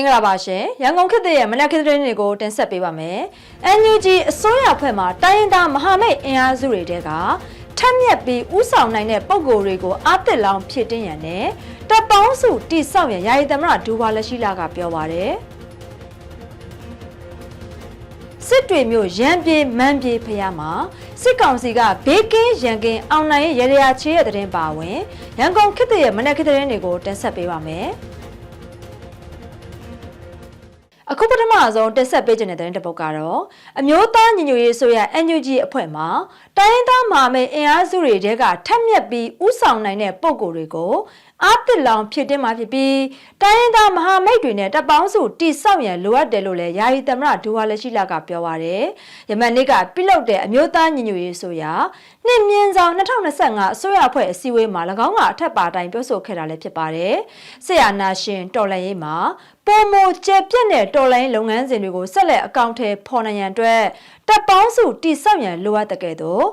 င်္ဂလာပါရှင်ရန်ကုန်ခေတ်သစ်ရဲ့မနက်ခင်းသတင်းတွေကိုတင်ဆက်ပေးပါမယ် NUG အစိုးရဖွဲ့မှတိုင်းရင်းသားမဟာမိတ်အင်အားစုတွေတဲကထက်မြက်ပြီးဥဆောင်နိုင်တဲ့ပုံကိုယ်တွေကိုအားတစ်လောင်ဖြစ်တင်းရန်နဲ့တပ်ပေါင်းစုတိဆောက်ရန်ယာယီသမရဒူဝါလက်ရှိလာကပြောပါတယ်စစ်တွေမျိုးရန်ပြေမန်းပြေဖျားမှာစစ်ကောင်စီကဘေးကင်းရန်ကင်းအောင်နိုင်ရဲ့ရေရာချေးရဲ့တဲ့ပါဝင်ရန်ကုန်ခေတ်သစ်ရဲ့မနက်ခင်းသတင်းတွေကိုတင်ဆက်ပေးပါမယ်။ အခုပထမဆုံးတက်ဆက်ပေးခြင်းတဲ့တဲ့တစ်ပုတ်ကတော့အမျိုးသားညီညွတ်ရေးဆိုရ NUG အဖွဲ့မှတိုင်းရင်းသားမဟာမိတ်အင်အားစုတွေတဲကထက်မြက်ပြီးဥဆောင်နိုင်တဲ့ပုံကိုယ်တွေကိုအားတစ်လောင်ဖြစ်တင်มาဖြစ်ပြီးတိုင်းရင်းသားမဟာမိတ်တွေနဲ့တပ်ပေါင်းစုတိဆောက်ရန်လိုအပ်တယ်လို့လည်းယာယီသမရဒူဝါလက်ရှိလာကပြောပါရယ်ယမန်နေ့ကပြုလုပ်တဲ့အမျိုးသားညီညွတ်ရေးဆိုရနှစ်မြင့်ဆောင်2025အစိုးရအဖွဲ့အစည်းအဝေးမှာ၎င်းကအထက်ပါတိုင်းပြောဆိုခဲ့တာလည်းဖြစ်ပါတယ်ဆရာနာရှင်တော်လှန်ရေးမှာ ပုံမကျက်ပြက်တဲ့တော်လိုင်းလုပ်ငန်းစဉ်တွေကိုဆက်လက်အကောင့်ထဲပေါ်နိုင်ရန်အတွက်တပ်ပေါင်းစုတိဆောက်ရန်လိုအပ်တဲ့ကဲ့သို့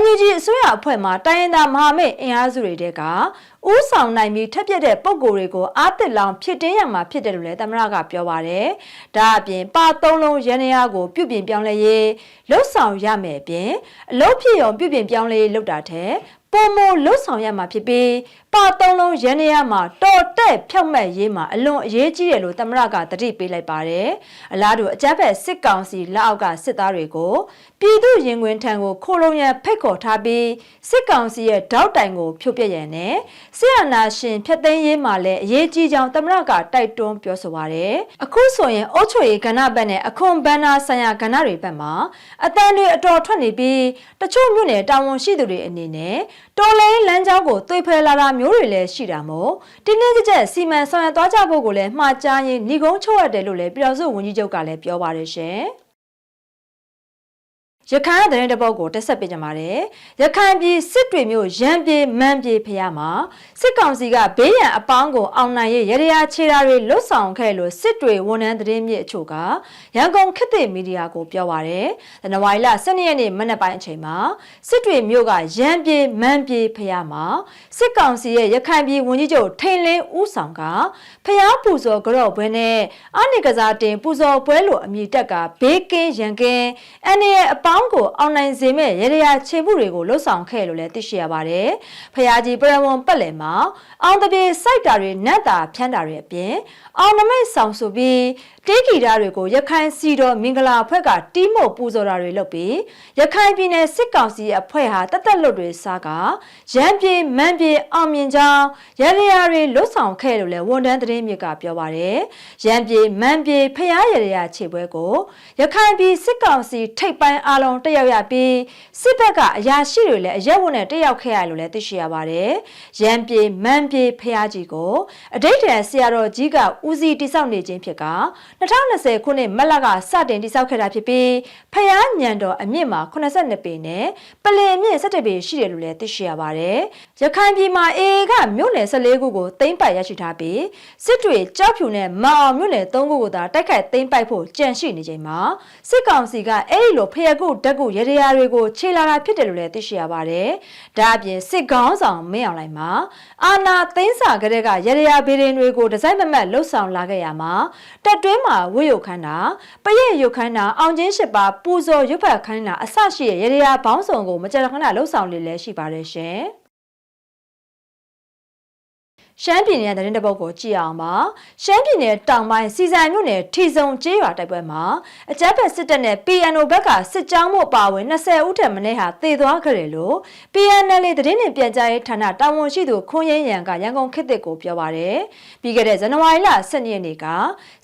NUG အစိုးရအဖွဲ့မှတိုင်းရင်းသားမဟာမိတ်အင်အားစုတွေတဲကဥဆောင်နိုင်ပြီးထက်ပြက်တဲ့ပုံကိုယ်တွေကိုအားတစ်လောင်ဖြစ်တင်းရမှာဖြစ်တယ်လို့လည်းသမရကပြောပါတယ်။ဒါအပြင်ပါသုံးလုံးရန်ရာကိုပြုပြင်ပြောင်းလဲရေးလှုပ်ဆောင်ရမယ်အပြင်အလုပ်ဖြစ်ရုံပြုပြင်ပြောင်းလဲရေးလုပ်တာတဲ့ပုံမလှုပ်ဆောင်ရမှာဖြစ်ပြီးပါသုံးလုံးရန်နေရမှာတော် တဲ့ဖြောက်မှတ်ရေးမှာအလွန်အရေးကြီးတယ်လို့သမရကတတိပေးလိုက်ပါတယ်။အလားတူအကြမ်းဖက်စစ်ကောင်စီလက်အောက်ကစစ်သားတွေကိုပြည်သူရင်ခွင်ထံကိုခိုလုံရန်ဖိတ်ခေါ်ထားပြီးစစ်ကောင်စီရဲ့တောက်တိုင်ကိုဖြုတ်ပြရန်နဲ့ဆရာနာရှင်ဖျက်သိမ်းရေးမှာလည်းအရေးကြီးကြောင်းသမရကတိုက်တွန်းပြောဆိုပါတယ်။အခုဆိုရင်အုတ်ချွေကဏ္ဍဘက်နဲ့အခွန်ဘန်နာဆိုင်ရာကဏ္ဍတွေဘက်မှာအတန်တွေအတော်ထွက်နေပြီးတချို့မြို့နယ်တာဝန်ရှိသူတွေအနေနဲ့တော်လိုင်းလမ်းကြောင်းကိုသွေဖယ်လာတာမျိုးတွေလည်းရှိတာမို့တင်းတင်းကြပ်ကြပ်စီမံဆောင်ရွက်သွားကြဖို့ကိုလည်းမှာကြားရင်းညီကုန်းချုပ်ရတယ်လို့လည်းပြည်တော်စုဝန်ကြီးချုပ်ကလည်းပြောပါတယ်ရှင်။ ရခိုင်တဲ့တဲ့ပုတ်ကိုတက်ဆက်ပေးကြပါတယ်။ရခိုင်ပြည်စစ်တွေမျိုးရန်ပြေမန်းပြေဖျားမှာစစ်ကောင်စီကဘေးရန်အပေါင်းကိုအောင်နိုင်ရရရခြေရာတွေလွတ်ဆောင်ခဲ့လို့စစ်တွေဝန်ထမ်းသတင်းမြစ်အချို့ကရန်ကုန်ခေတ်သစ်မီဒီယာကိုပြောပါတယ်။ဇန်နဝါရီလ12ရက်နေ့မနက်ပိုင်းအချိန်မှာစစ်တွေမျိုးကရန်ပြေမန်းပြေဖျားမှာစစ်ကောင်စီရဲ့ရခိုင်ပြည်ဝန်ကြီးချုပ်ထိန်လင်းဦးဆောင်ကဖျားပူဇော်ကြော့ဘွဲနဲ့အနိကစားတင်ပူဇော်ပွဲလိုအမည်တက်ကဘေးကင်းရန်ကင်းအနေရဲ့အပေါင်းကိုအောင်နိုင်စေမဲ့ရေရရာခြေမှုတွေကိုလှုပ်ဆောင်ခဲ့လို့လည်းသိရှိရပါတယ်။ဖျားကြီးပရဝံပတ်လည်မှာအောင်တပြေစိုက်တာတွေနတ်တာဖြန်းတာတွေအပြင်အောင်နမိတ်ဆောင်ဆိုပြီးတေးဂီတာတွေကိုရခိုင်စီတော်မင်္ဂလာအဖွဲ့ကတီးမို့ပူဇော်တာတွေလုပ်ပြီးရခိုင်ပြည်နယ်စစ်ကောင်စီရဲ့အဖွဲ့ဟာတက်တက်လွတ်တွေစားကရန်ပြေမန်းပြေအောင်မြင်ကြောင်းရရရာတွေလွတ်ဆောင်ခဲ့လို့လည်းဝန်တန်းသတင်းမြစ်ကပြောပါတယ်။ရန်ပြေမန်းပြေဖျားရရရာခြေပွဲကိုရခိုင်ပြည်စစ်ကောင်စီထိပ်ပိုင်းအားလုံးတက်ရောက်ရပြီးစစ်ဘက်ကအရာရှိတွေလည်းအရက်ဝတ်နဲ့တက်ရောက်ခဲ့ရလို့လည်းသိရှိရပါတယ်။ရန်ပြေမန်းပြေဖျားကြီးကိုအတိတ်တန်ဆရာတော်ကြီးကဦးစီးတိစောက်နေခြင်းဖြစ်က2020ခုနှစ်မတ်လကစတင်တိစောက်ခဲ့တာဖြစ်ပြီးဖျားညံတော်အမြင့်မှာ82ပေနဲ့ပလင်အမြင့်17ပေရှိတယ်လို့လည်းသိရှိရပါတယ်။ရခိုင်ပြည်မှာအေကမြို့နယ်14ခုကိုသိမ်းပိုက်ရရှိထားပြီးစစ်တွေကြောက်ဖြူနဲ့မအောင်မြို့နယ်3ခုကိုသာတိုက်ခိုက်သိမ်းပိုက်ဖို့ကြံရှိနေချိန်မှာစစ်ကောင်စီကအဲ့ဒီလိုဖျက်ကုဓာတ်ကုရရရာတွေကိုခြေလာတာဖြစ်တယ်လို့လည်းသိရှိရပါတယ်။ဒါအပြင်စစ်ကောင်းဆောင်မင်းအောင်လိုင်မှာအာနာသိန်းစာကလေးကရရရာဘေးရင်တွေကိုဒီဇိုင်းမမတ်လှုပ်ဆောင်လာခဲ့ရမှာတက်တွင်းမှာဝိရုပ်ခန်းတာပရက်ရုပ်ခန်းတာအောင်ချင်းရှစ်ပါပူဇော်ရုပ်ဖတ်ခန်းတာအဆရှိရရရာဘောင်းဆောင်ကိုမကြက်ခဏလှုပ်ဆောင်လေးလည်းရှိပါတယ်ရှင်။ ရှမ်းပြည်နယ်တဲ့တဲ့ပုတ်ကိုကြည့်အောင်ပါရှမ်းပြည်နယ်တောင်ပိုင်းစီစံမြို့နယ်ထီစုံကျေးရွာတိုက်ပွဲမှာအကြမ်းဖက်စစ်တပ်နဲ့ PNO ဘက်ကစစ်ကြောင်းမှုပါဝင်20ဦးထက်မနည်းဟာသေသွားခဲ့တယ်လို့ PNL သတင်းနဲ့ပြန်ကြားရေးဌာနတာဝန်ရှိသူခွန်ရင်ရန်ကရန်ကုန်ခေတ်သစ်ကိုပြောပါတယ်ပြီးခဲ့တဲ့ဇန်နဝါရီလ12ရက်နေ့က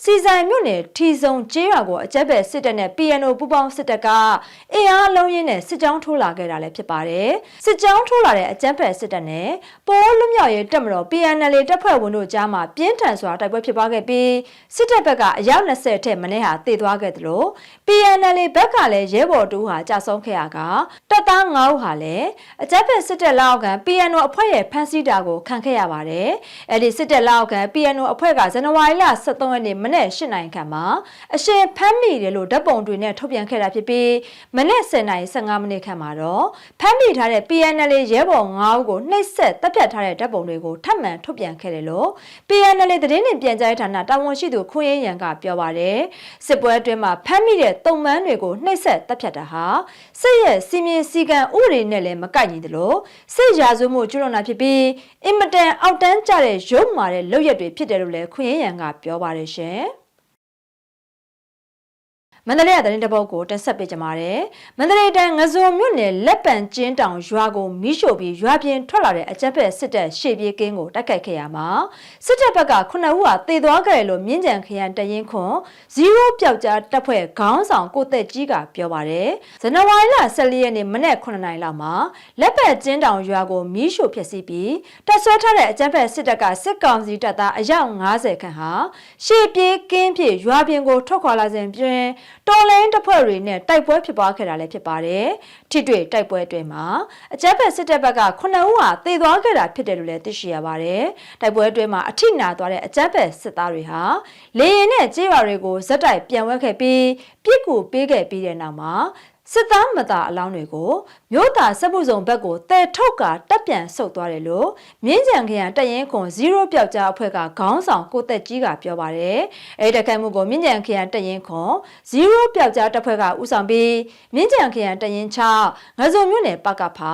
စီစံမြို့နယ်ထီစုံကျေးရွာကိုအကြမ်းဖက်စစ်တပ်နဲ့ PNO ပူးပေါင်းစစ်တပ်ကအင်အားလုံးရင်းနဲ့စစ်ကြောင်းထိုးလာခဲ့တာလည်းဖြစ်ပါတယ်စစ်ကြောင်းထိုးလာတဲ့အကြမ်းဖက်စစ်တပ်နဲ့ပိုးလွတ်မြောက်ရေးတပ်မတော် PNL NLA တပ်ဖွဲ့ဝင်တို့ကြားမှာပြင်းထန်စွာတိုက်ပွဲဖြစ်ပွားခဲ့ပြီးစစ်တပ်ဘက်ကအယောက်20ထက်မနည်းဟာသေသွားခဲ့သလို PNLA ဘက်ကလည်းရဲဘော်တူဟာကြာဆုံးခဲ့ရကတပ်သား9ဦးဟာလည်းအကြမ်းဖက်စစ်တပ်လက်အောက်ခံ PNO အဖွဲ့ရဲ့ဖမ်းဆီးတာကိုခံခဲ့ရပါတယ်။အဲဒီစစ်တပ်လက်အောက်ခံ PNO အဖွဲ့ကဇန်နဝါရီလ23ရက်နေ့မနေ့8နိုင်ခန့်မှာအရှင်ဖမ်းမိတယ်လို့ဓာတ်ပုံတွေနဲ့ထုတ်ပြန်ခဲ့တာဖြစ်ပြီးမနေ့10နိုင်15မိနစ်ခန့်မှာတော့ဖမ်းမိထားတဲ့ PNL ရဲဘော်9ဦးကိုနှိပ်စက်တပ်ဖြတ်ထားတဲ့ဓာတ်ပုံတွေကိုထပ်မံထုတ်ထုတ်ပြန်ခဲ့တယ်လို့ PNL သတင်းနဲ့ပြန်ကြားရေးဌာနတာဝန်ရှိသူခွင့်ရရန်ကပြောပါတယ်စစ်ပွဲအတွင်းမှာဖမ်းမိတဲ့တုံမန်းတွေကိုနှိပ်စက်တပ်ဖြတ်တာဟာစစ်ရဲ့စီမင်းစည်းကမ်းဥပဒေနဲ့လည်းမကိုက်ညီသလိုစစ်ရာဇဝမှုကျွလွန်တာဖြစ်ပြီးအင်မတန်အောက်တန်းကျတဲ့ရုံမာတဲ့လုပ်ရက်တွေဖြစ်တယ်လို့လည်းခွင့်ရရန်ကပြောပါတယ်ရှင်။ မန္တလေးကသတင်းတပုတ်ကိုတက်ဆက်ပေးကြပါမယ်။မန္တလေးတိုင်းငဇုံမြို့နယ်လက်ပံကျင်းတောင်ရွာကိုမီးရှို့ပြီးရွာပြင်ထွက်လာတဲ့အကြက်ဖက်စစ်တပ်ရှေ့ပြေးကင်းကိုတိုက်ခိုက်ခဲ့ရမှာစစ်တပ်ဘက်က9ဦးဟာတေသွားခဲ့တယ်လို့မြင်းကြံခရိုင်တရင်ခွန်0ပျောက်ကြားတပ်ဖွဲ့ခေါင်းဆောင်ကိုသက်ကြီးကပြောပါတယ်။ဇန်နဝါရီလ14ရက်နေ့မနက်9နာရီလောက်မှာလက်ပံကျင်းတောင်ရွာကိုမီးရှို့ဖျက်ဆီးပြီးတပ်ဆွဲထားတဲ့အကြက်ဖက်စစ်တပ်ကစစ်ကောင်စီတပ်သားအယောက်90ခန့်ဟာရှေ့ပြေးကင်းဖြစ်ရွာပြင်ကိုထွက်ခွာလာစဉ်တွင်တော်လိုင်းတပ်ဖွဲ့တွေနဲ့တိုက်ပွဲဖြစ်ပွားခဲ့တာလည်းဖြစ်ပါတယ်။ထိတွေ့တိုက်ပွဲအတွင်းမှာအကြမ်းဖက်စစ်တပ်ဘက်က9ဦးဟာသေသွားခဲ့တာဖြစ်တယ်လို့လည်းသိရှိရပါတယ်။တိုက်ပွဲအတွင်းမှာအထိနာသွားတဲ့အကြမ်းဖက်စစ်သားတွေဟာလေရင်နဲ့ကြေးရွာတွေကိုဇက်တိုက်ပြန်ဝဲခဲ့ပြီးပြစ်ကူပေးခဲ့ပြီးတဲ့နောက်မှာ စစ်သားမသားအလောင်းတွေကိုမြို့သားစက်မှုစုံဘက်ကိုတဲထုတ်ကတက်ပြန်ဆုတ်သွားတယ်လို့မြင်းကြံခရိုင်တရင်ခွန်0ပျောက်ကြားအဖွဲ့ကခေါင်းဆောင်ကိုသက်ကြီးကပြောပါတယ်။အဲဒီတက်ခိုက်မှုကိုမြင်းကြံခရိုင်တရင်ခွန်0ပျောက်ကြားတပ်ဖွဲ့ကဦးဆောင်ပြီးမြင်းကြံခရိုင်တရင်6ငဇုံမြို့နယ်ပကဖာ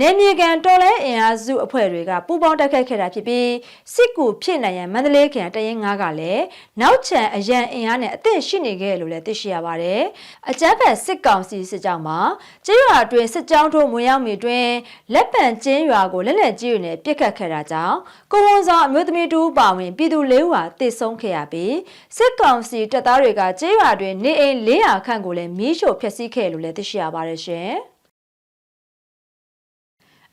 နေမြေကန်တော်လဲအင်အားစုအဖွဲ့တွေကပူးပေါင်းတိုက်ခိုက်ခဲ့တာဖြစ်ပြီးစစ်ကူဖြစ်နိုင်ရန်မန္တလေးခရိုင်တရင်9ကလည်းနောက်ချန်အရန်အင်အားနဲ့အသင့်ရှိနေခဲ့လို့လည်းသိရှိရပါတယ်။အကြမ်းဖက်စစ်ကောင်စီစစ်ကြောင်းမှာကျေးရွာအတွင်းစစ်ကြောင်းထိုးဝင်ရောက်မီတွင်လက်ပံကျင်းရွာကိုလက်လက်ကြီးတွေနဲ့ပြစ်ခတ်ခဲ့တာကြောင့်ကိုဝန်ဆောင်အမျိုးသမီးတူပါဝင်ပြည်သူလေးဦးဟာတိတ်ဆုံးခဲ့ရပြီးစစ်ကောင်စီတပ်သားတွေကကျေးရွာတွင်နေအိမ်400ခန့်ကိုလည်းမီးရှို့ဖျက်ဆီးခဲ့လို့လည်းသိရှိရပါတယ်ရှင်။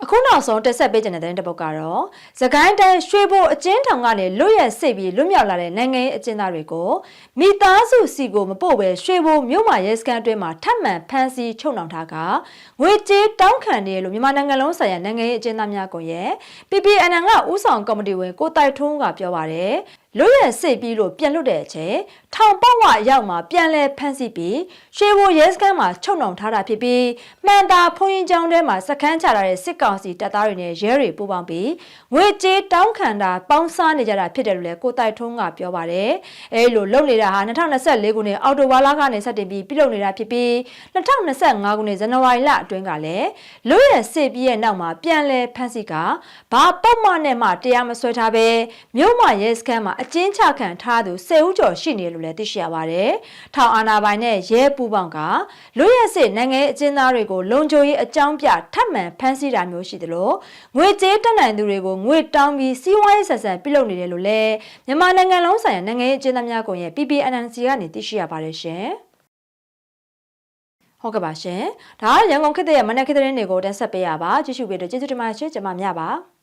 အခုနောက်ဆုံးတက်ဆက်ပေးကြတဲ့တဲ့ပုတ်ကတော့သခိုင်းတိုင်းရွှေဘိုအကျဉ်းထောင်ကနေလွတ်ရက်စိတ်ပြီးလွတ်မြောက်လာတဲ့နိုင်ငံရေးအကျဉ်းသားတွေကိုမိသားစုစီကိုမပို့ပဲရွှေဘိုမြို့မှာရဲစခန်းအတွင်းမှာထပ်မံဖမ်းဆီးချုပ်နှောင်ထားကငွေကြေးတောင်းခံတယ်လို့မြန်မာနိုင်ငံလုံးဆိုင်ရာနိုင်ငံရေးအကျဉ်းသားများကွန်ရက် PPNN ကဥဆောင်ကော်မတီဝင်ကိုတိုက်ထွန်းကပြောပါတယ်လွတ်ရစိတ်ပြီးလို့ပြန်လွတ်တဲ့အချိန်ထောင်ပေါက်ဝအရောက်မှာပြန်လဲဖမ်းဆီးပြီးရွှေဘိုရဲစခန်းမှာချုပ်နှောင်ထားတာဖြစ်ပြီးမှန်တာဖုန်ရင်ကျောင်းထဲမှာစခန်းချလာတဲ့စစ်ကောင်စီတပ်သားတွေနဲ့ရဲတွေပူးပေါင်းပြီးငွေကြေးတောင်းခံတာပေါင်းစားနေကြတာဖြစ်တယ်လို့လည်းကိုတိုက်ထွန်းကပြောပါတယ်။အဲလိုလုပ်နေတာဟာ2024ခုနှစ်အောက်တိုဘာလကနေစတင်ပြီးပြုလုပ်နေတာဖြစ်ပြီး2025ခုနှစ်ဇန်နဝါရီလအတွင်းကလည်းလွတ်ရစိတ်ပြီးရဲ့နောက်မှာပြန်လဲဖမ်းဆီးကဘာပုံမှန်နဲ့မှတရားမစွဲထားပဲမြို့မှာရဲစခန်းမှာအကျဉ်းချခံထားသူ10ဦးကျော်ရှိနေလို့လည်းသိရှိရပါတယ်။ထောင်အာဏာပိုင်နဲ့ရဲပူပေါင်းကလွတ်ရစစ်နိုင်ငံရေးအကျဉ်းသားတွေကိုလုံခြုံရေးအကြောင်းပြထပ်မံဖမ်းဆီးတာမျိုးရှိသလိုငွေကြေးတက်နိုင်သူတွေကိုငွေတောင်းပြီးစီးပွားရေးဆက်ဆံပြုလုပ်နေတယ်လို့လည်းမြန်မာနိုင်ငံလုံးဆိုင်ရာနိုင်ငံရေးအကျဉ်းသားများကွန်ရက် PPNNC ကနေသိရှိရပါတယ်ရှင်။ဟုတ်ကဲ့ပါရှင်။ဒါကရန်ကုန်ခေတ်ရဲ့မနက်ခေတ်သတင်းတွေကိုတင်ဆက်ပေးရပါကြည့်ရှုပေးတော့ကျေးဇူးတင်ပါတယ်ရှင်ကျွန်မမြပါ။